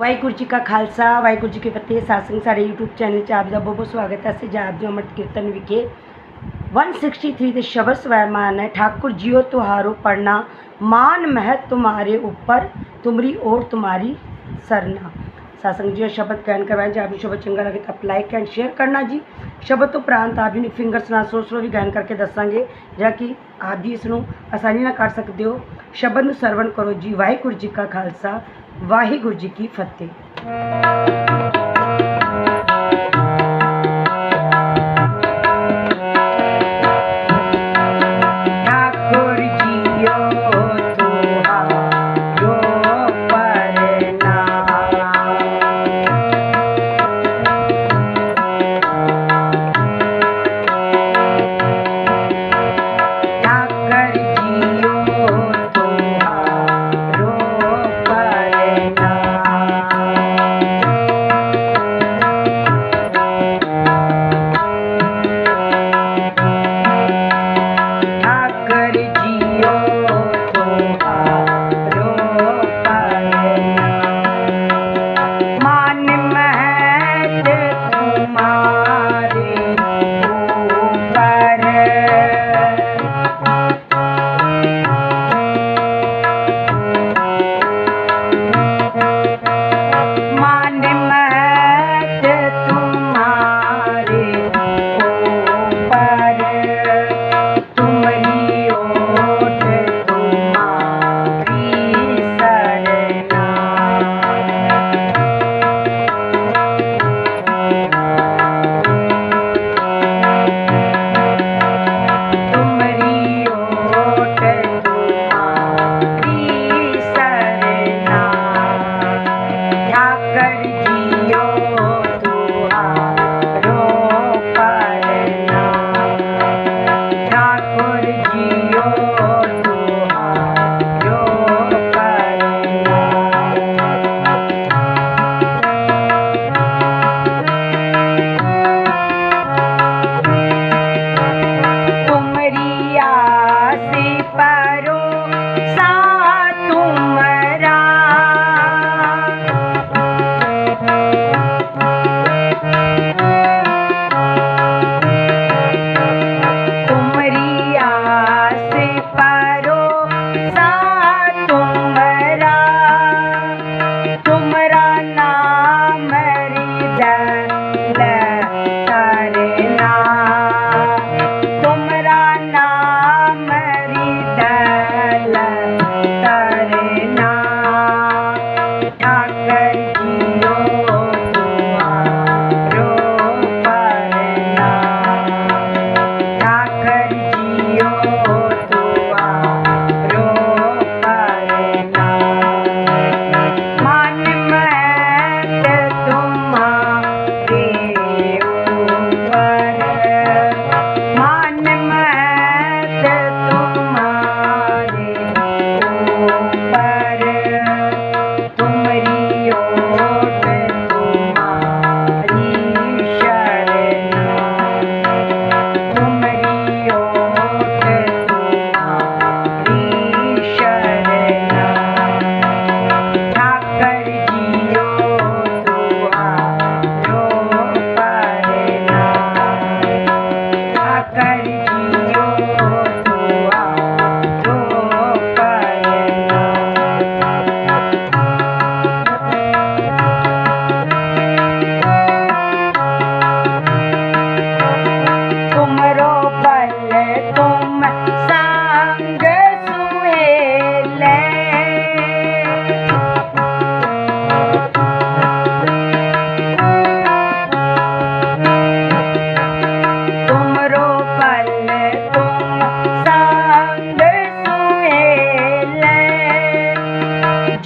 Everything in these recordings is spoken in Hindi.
ਵਾਹਿਗੁਰੂ ਜੀ ਕਾ ਖਾਲਸਾ, ਵਾਹਿਗੁਰੂ ਜੀ ਕੀ ਫਤਿਹ ਸਾਸੰਗ ਸਾਡੇ YouTube ਚੈਨਲ 'ਚ ਆਪ ਦਾ ਬਹੁਤ ਬਹੁਤ ਸਵਾਗਤ ਹੈ। ਅਸੀਂ ਜਾਪ ਜੋ ਅਮਰ ਕੀਰਤਨ ਵਿਖੇ 163 ਦੇ ਸ਼ਬਦ ਸਵੈਮਾਨ ਹੈ। ਠਾਕੁਰ ਜੀਓ ਤੁਹਾਰੋ ਪੜਨਾ ਮਾਨ ਮਹਿ ਤੁਮਾਰੇ ਉੱਪਰ, ਤੁਮਰੀ ਔਰ ਤੁਮਾਰੀ ਸਰਨਾ। ਸਾਸੰਗ ਜੀ ਸ਼ਬਦ ਕਹਿਣ ਕਰਵਾਏ ਜੇ, ਆਪ ਨੂੰ ਸ਼ਬਦ ਚੰਗਾ ਲੱਗੇ ਤਾਂ ਲਾਈਕ ਐਂਡ ਸ਼ੇਅਰ ਕਰਨਾ ਜੀ। ਸ਼ਬਦ ਤੋਂ ਪ੍ਰਾਂਤ ਆਪ ਜੀ ਨੂੰ ਫਿੰਗਰਸ ਨਾਲ ਸੋਚ ਸੋ ਵੀ ਗਾਇਨ ਕਰਕੇ ਦੱਸਾਂਗੇ ਜਾਂ ਕਿ ਆਪ ਜੀ ਇਸ ਨੂੰ ਆਸਾਨੀ ਨਾਲ ਕਰ ਸਕਦੇ ਹੋ। ਸ਼ਬਦ ਨੂੰ ਸਰਵਣ ਕਰੋ ਜੀ। ਵਾਹਿਗੁਰੂ ਜੀ ਕਾ ਖਾਲਸਾ ਵਾਹਿਗੁਰੂ ਜੀ ਕੀ ਫਤਿਹ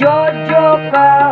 জয় জয়কার।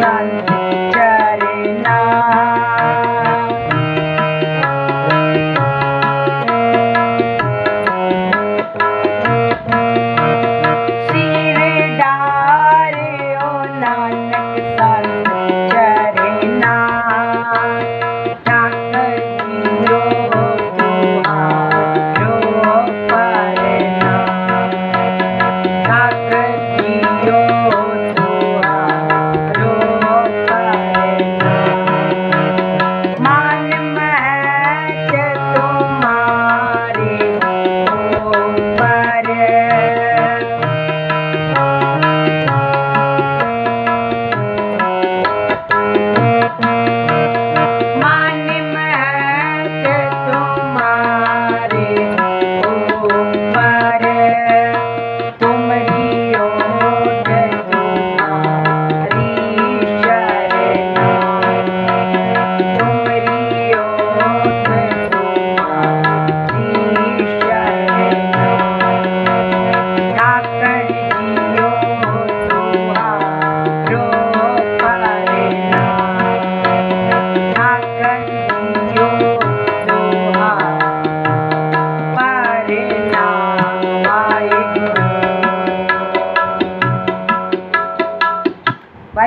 Not.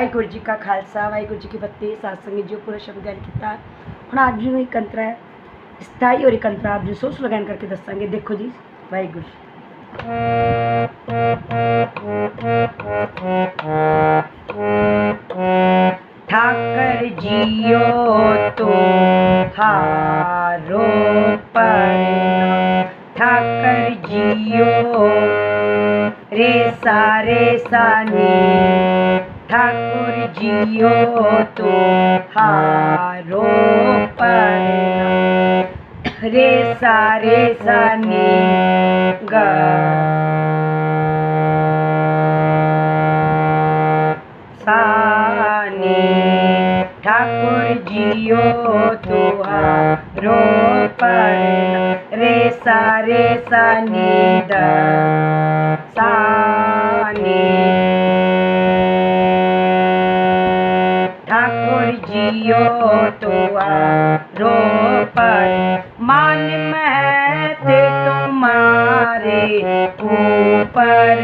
ਵਾਹਿਗੁਰੂ ਜੀ ਕਾ ਖਾਲਸਾ ਵਾਹਿਗੁਰੂ ਜੀ ਕੀ ਫਤਿਹ ਸਾਸੰਗ ਜੋ ਪੂਰਾ ਸ਼ਬਦ ਗਾਇਨ ਕੀਤਾ ਹੁਣ ਆਪ ਜੀ ਨੂੰ ਇੱਕ ਅੰਤਰਾ ਹੈ ਸਥਾਈ ਔਰ ਇੱਕ ਅੰਤਰਾ ਆਪ ਜੀ ਸੋਚ ਲਗਾਨ ਕਰਕੇ ਦੱਸਾਂਗੇ ਦੇਖੋ ਜੀ ਵਾਹਿਗੁਰੂ ठाकर जियो तो हारो पर ठाकर जियो रे सारे ठाकुर जियो तो हारो रे सारे सानी ग ठाकुर जियो तुहारो पर रे सारे सानी द सानी ठाकुर जियो तुहारो पर मान महते तुम्हारे ऊपर।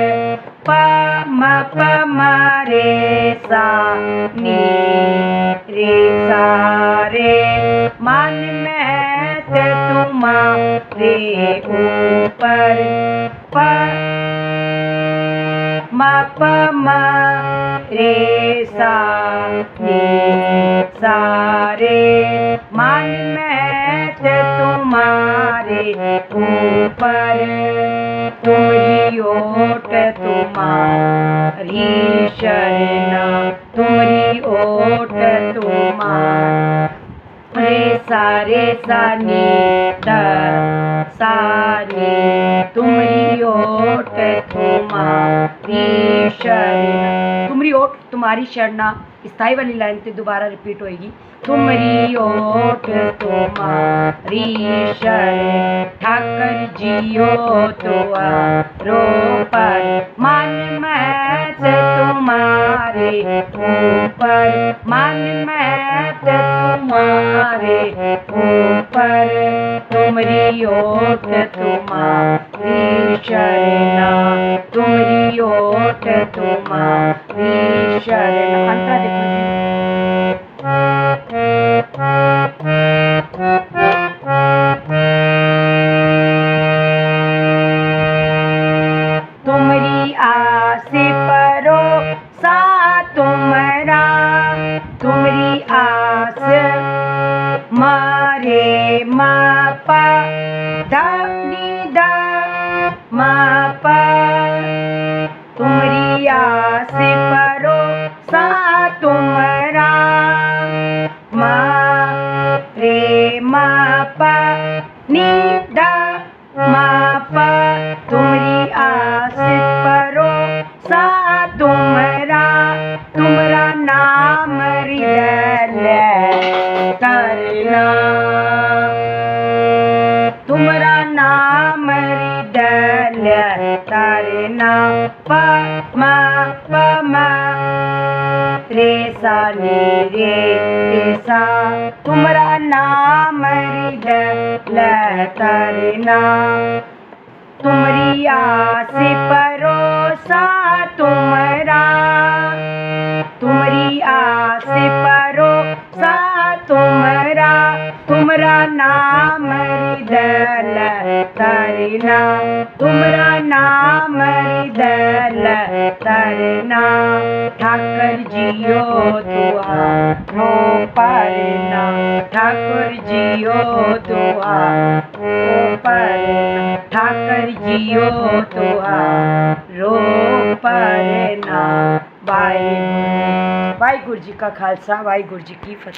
पम पमारे सा नी रे सारे। मन में तुम्हारे ऊपर। प म प म रे सा सारे मन में तुम्हारे ऊपर। तुम्हारी ओट तुम्हारी शरणा तुम्हारी ओट तुम्हारे सारे सानी सानी तुम्हारी ओट तुम्हारी शरणा। तुम्हारी ओट तुम्हारी शरणा। स्थायी वाली लाइन पे दोबारा रिपीट होएगी। तुम्हारी ओट तुम्हारी शरण ठाकर जियो तुआरो पर। मन महत तुम्हारे ऊपर। मन महत तुम्हारे ऊपर। तुमरी ओट तुम्हारी शरणा। तुमरी ओट तुम्हारी शरण अंतरा तुमरी आस परो सा तुमरा मा रे मापा नी हृदय तरना प म प म रे सा नी रे रे सा, तुमरा नाम हृदय तरना तुमरी आस परोसा तुमरा। तुमरी आस परोसा तुमरा। तुमरा नाम हृदय तरना, तुमरा नाम हृदय तरना, ठाकर जियो तुहारो परना, ठाकुर जियो तुहारो परना, ठाकर जियो तुहारो परना वाहिगुरू वाहिगुरू जी का खालसा, वाहिगुरू जी की फतेह।